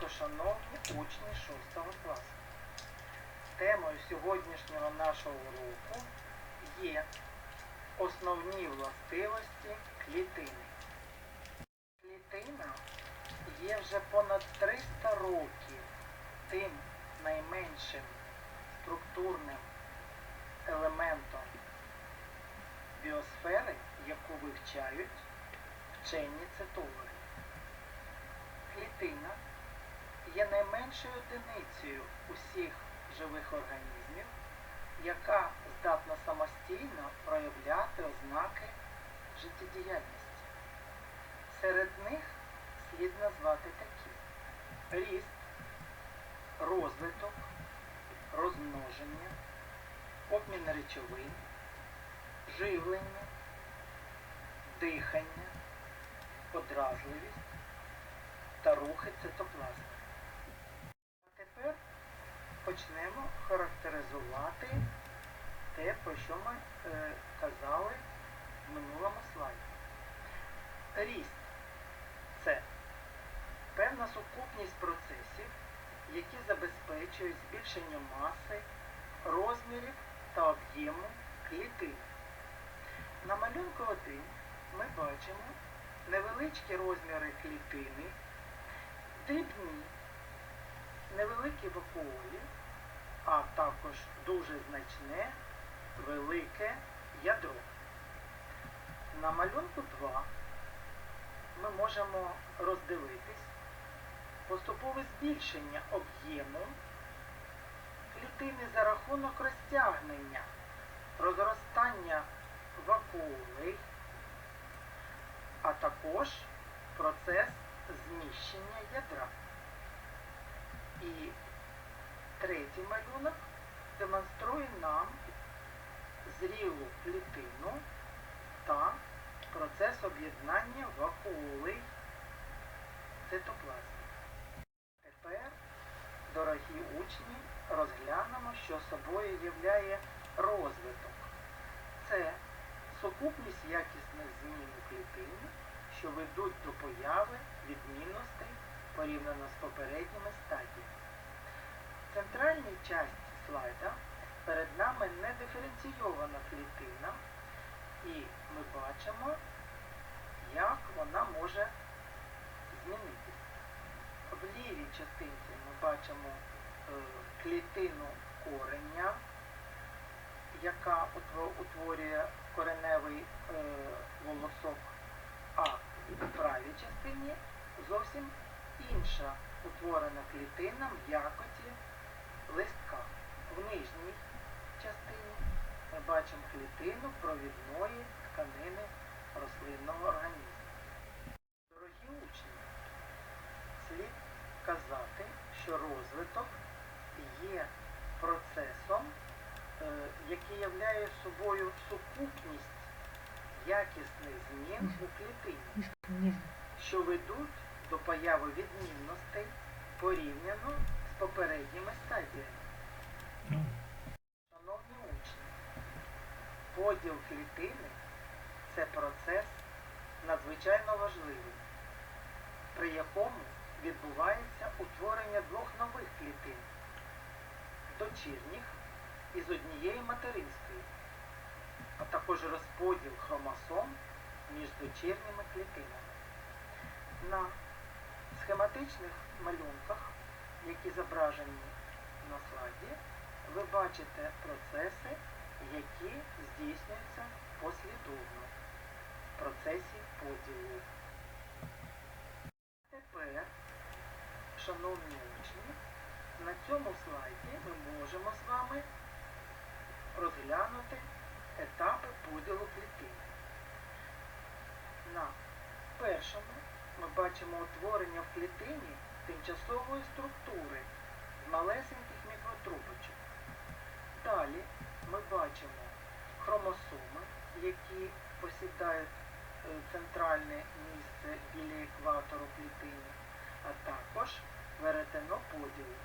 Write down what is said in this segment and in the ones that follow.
Високошановні учні 6 класу. Темою сьогоднішнього нашого уроку є основні властивості клітини. Клітина є вже понад 300 років тим найменшим структурним елементом біосфери, яку вивчають вчені цитологи. Клітина є найменшою одиницею усіх живих організмів, яка здатна самостійно проявляти ознаки життєдіяльності. Серед них слід назвати такі ріст, розвиток, розмноження, обмін речовин, живлення, дихання, подразливість та рухи цитоплазми. Почнемо характеризувати те, про що ми е, казали в минулому слайді. Ріст це певна сукупність процесів, які забезпечують збільшення маси, розмірів та об'єму клітин. На малюнку 1 ми бачимо невеличкі розміри клітини, дрібні, невеликі вакуолі, а також дуже значне велике ядро. На малюнку 2 ми можемо роздивитись поступове збільшення об'єму клітини за рахунок розтягнення, розростання вакуолей, а також процес зміщення ядра. І третій малюнок демонструє нам зрілу клітину та процес об'єднання вакуолей цитоплазми. Тепер, дорогі учні, розглянемо, що собою являє розвиток. Це сукупність якісних змін у клітині, що ведуть до появи відмінностей порівняно з попередніми стадіями. Центральній часті слайда перед нами недиференційована клітина, і ми бачимо, як вона може змінитися. В лівій частинці ми бачимо е, клітину кореня, яка утворює кореневий е, волосок, а в правій частині зовсім інша утворена клітина м'якоті листка. В нижній частині ми бачимо клітину провідної тканини рослинного організму. Дорогі учні, слід казати, що розвиток є процесом, е, який являє собою сукупність якісних змін у клітині, що ведуть до появи відмінностей порівняно попередніми стадіями. Шановні учні, поділ клітини це процес надзвичайно важливий, при якому відбувається утворення двох нових клітин дочірніх із однієї материнської, а також розподіл хромосом між дочірніми клітинами. На схематичних малюнках, які зображені на слайді, ви бачите процеси, які здійснюються послідовно в процесі поділу. Тепер, шановні учні, на цьому слайді ми можемо з вами розглянути етапи поділу клітин. На першому ми бачимо утворення в клітині тимчасової структури малесеньких мікротрубочок. Далі ми бачимо хромосоми, які посідають е, центральне місце біля екватору клітини, а також веретено поділу.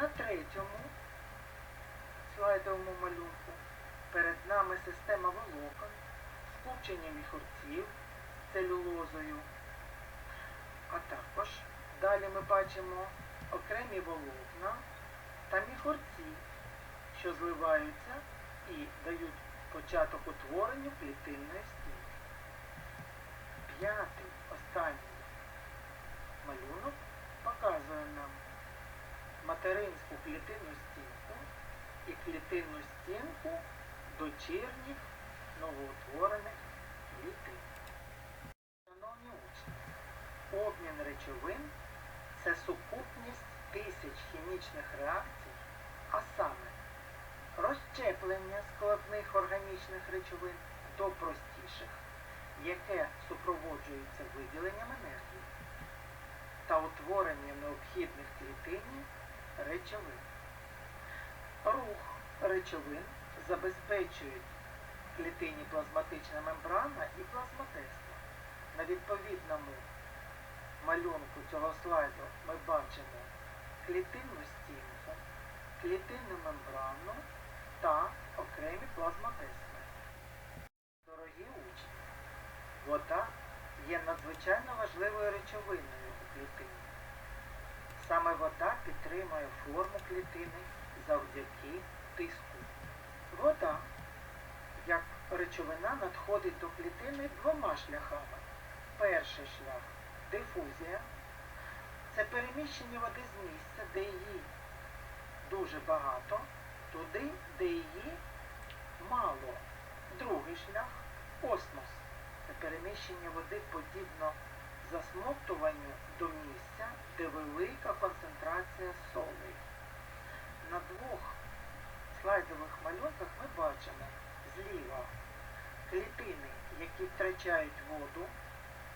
На третьому слайдовому малюнку перед нами система волокон, скупчення міхурців целюлозою, а також Далі ми бачимо окремі волокна та міхорці, що зливаються і дають початок утворенню клітинної стінки. П'ятий, останній малюнок показує нам материнську клітинну стінку і клітинну стінку дочірніх новоутворених клітин. Шановні учні, обмін речовин це сукупність тисяч хімічних реакцій, а саме розщеплення складних органічних речовин до простіших, яке супроводжується виділенням енергії та утворенням необхідних клітині речовин. Рух речовин забезпечують клітині плазматична мембрана і плазмотеста. На відповідному малюнку цього слайду ми бачимо клітинну стінку, клітинну мембрану та окремі плазмотести. Дорогі учні, вода є надзвичайно важливою речовиною у клітині. Саме вода підтримує форму клітини завдяки тиску. Вода, як речовина, надходить до клітини двома шляхами. Перший шлях дифузія. Це переміщення води з місця, де її дуже багато, туди, де її мало. Другий шлях осмос. Це переміщення води подібно засмоктуванню до місця, де велика концентрація солей. На двох слайдових малюнках ми бачимо зліва клітини, які втрачають воду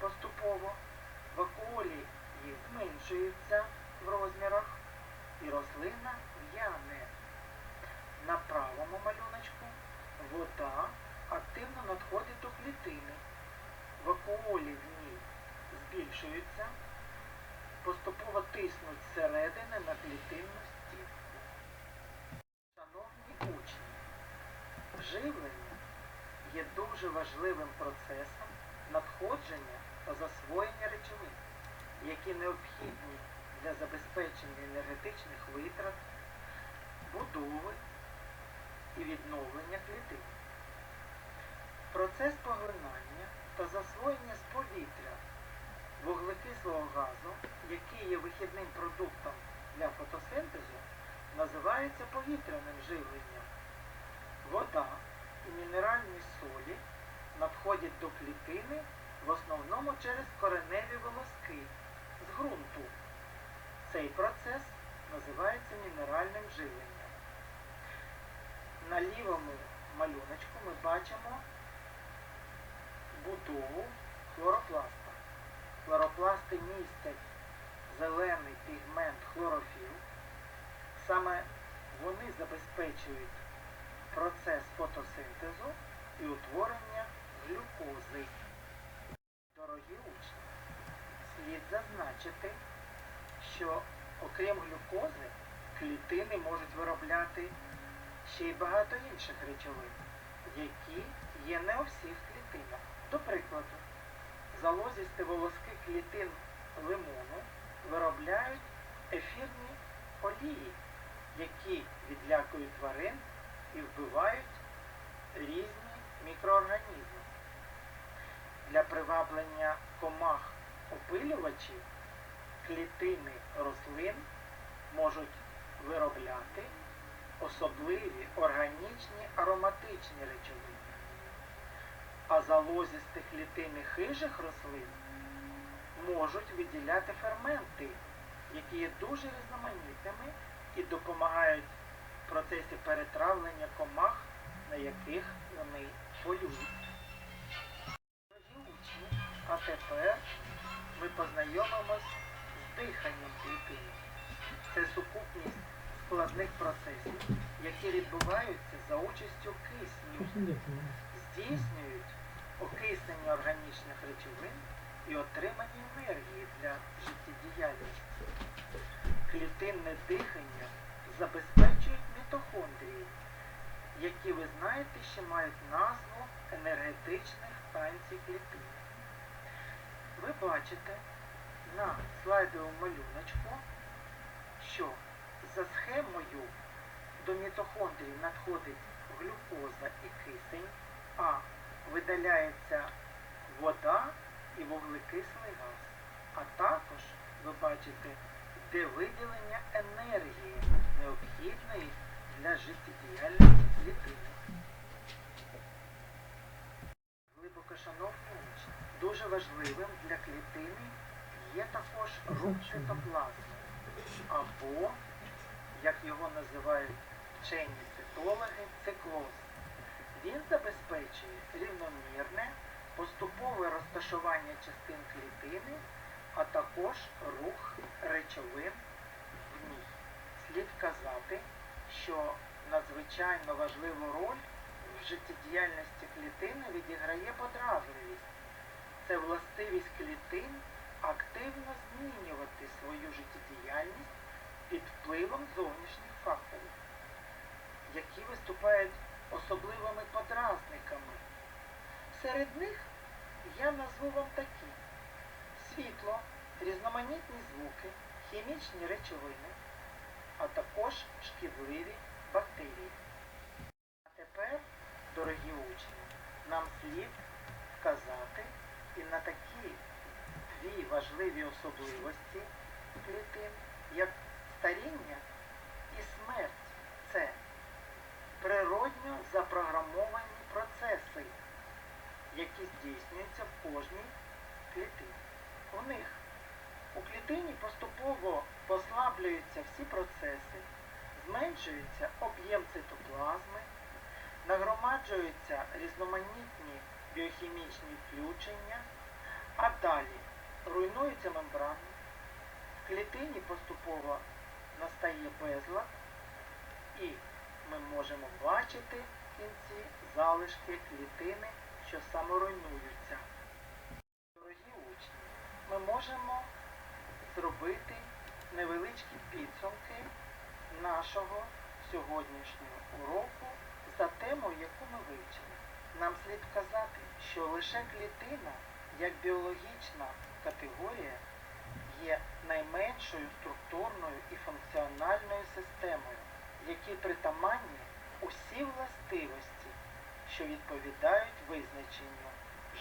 поступово, вакуолі їх зменшуються в розмірах і рослина в'яне. На правому малюночку вода активно надходить до клітини. Вакуолі в ній збільшуються, поступово тиснуть зсередини на клітинну стінку. Шановні учні, живлення є дуже важливим процесом надходження засвоєння речовин, які необхідні для забезпечення енергетичних витрат, будови і відновлення клітин. Процес поглинання та засвоєння з повітря вуглекислого газу, який є вихідним продуктом для фотосинтезу, називається повітряним живленням. Вода і мінеральні солі надходять до клітини в основному через кореневі волоски з ґрунту. Цей процес називається мінеральним живленням. На лівому малюночку ми бачимо будову хлоропласта. Хлоропласти містять зелений пігмент хлорофіл. Саме вони забезпечують процес фотосинтезу і утворення глюкози. Дорогі учні, слід зазначити, що окрім глюкози, клітини можуть виробляти ще й багато інших речовин, які є не у всіх клітинах. До прикладу, залозісті волоски клітин лимону виробляють ефірні олії, які відлякують тварин і вбивають різні мікроорганізми. Для приваблення комах опилювачів клітини рослин можуть виробляти особливі органічні ароматичні речовини. А залозісті клітини хижих рослин можуть виділяти ферменти, які є дуже різноманітними і допомагають в процесі перетравлення комах, на яких вони полюють. А тепер ми познайомимось з диханням клітини. Це сукупність складних процесів, які відбуваються за участю кисню, здійснюють окиснення органічних речовин і отримання енергії для життєдіяльності. Клітинне дихання забезпечують мітохондрії, які ви знаєте, ще мають назву енергетичних станцій клітин. Ви бачите, на слайдовому малюночку, що за схемою до мітохондрій надходить глюкоза і кисень, а видаляється вода і вуглекислий газ. А також ви бачите, де виділення енергії, необхідної для життєдіяльності клітини. Глибокошановні учні, дуже важливим для клітини є також рух цитоплазми, або, як його називають вчені цитологи, циклоз. Він забезпечує рівномірне, поступове розташування частин клітини, а також рух речовин в ній. Слід казати, що надзвичайно важливу роль в життєдіяльності клітини відіграє подразливість. Це властивість клітин активно змінювати свою життєдіяльність під впливом зовнішніх факторів, які виступають особливими подразниками. Серед них я назву вам такі світло, різноманітні звуки, хімічні речовини, а також шкідливі бактерії. А тепер, дорогі учні, нам слід вказати і на такі дві важливі особливості клітин, як старіння і смерть. Це природньо запрограмовані процеси, які здійснюються в кожній клітині. У них у клітині поступово послаблюються всі процеси, зменшується об'єм цитоплазми, нагромаджуються різноманітні біохімічні включення, а далі руйнуються мембрани. В клітині поступово настає безлад, і ми можемо бачити в кінці залишки клітини, що саморуйнуються. Дорогі учні, ми можемо зробити невеличкі підсумки нашого сьогоднішнього уроку за темою, яку ми вивчили. Нам слід казати, що лише клітина, як біологічна категорія, є найменшою структурною і функціональною системою, якій притаманні усі властивості, що відповідають визначенню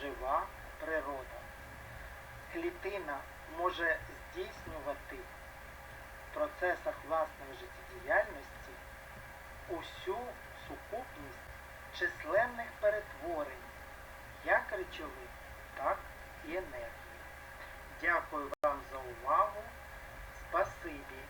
жива природа. Клітина може здійснювати в процесах власної життєдіяльності усю сукупність численних перетворень, як речових, так, і енергію. Дякую вам за увагу. Спасибі.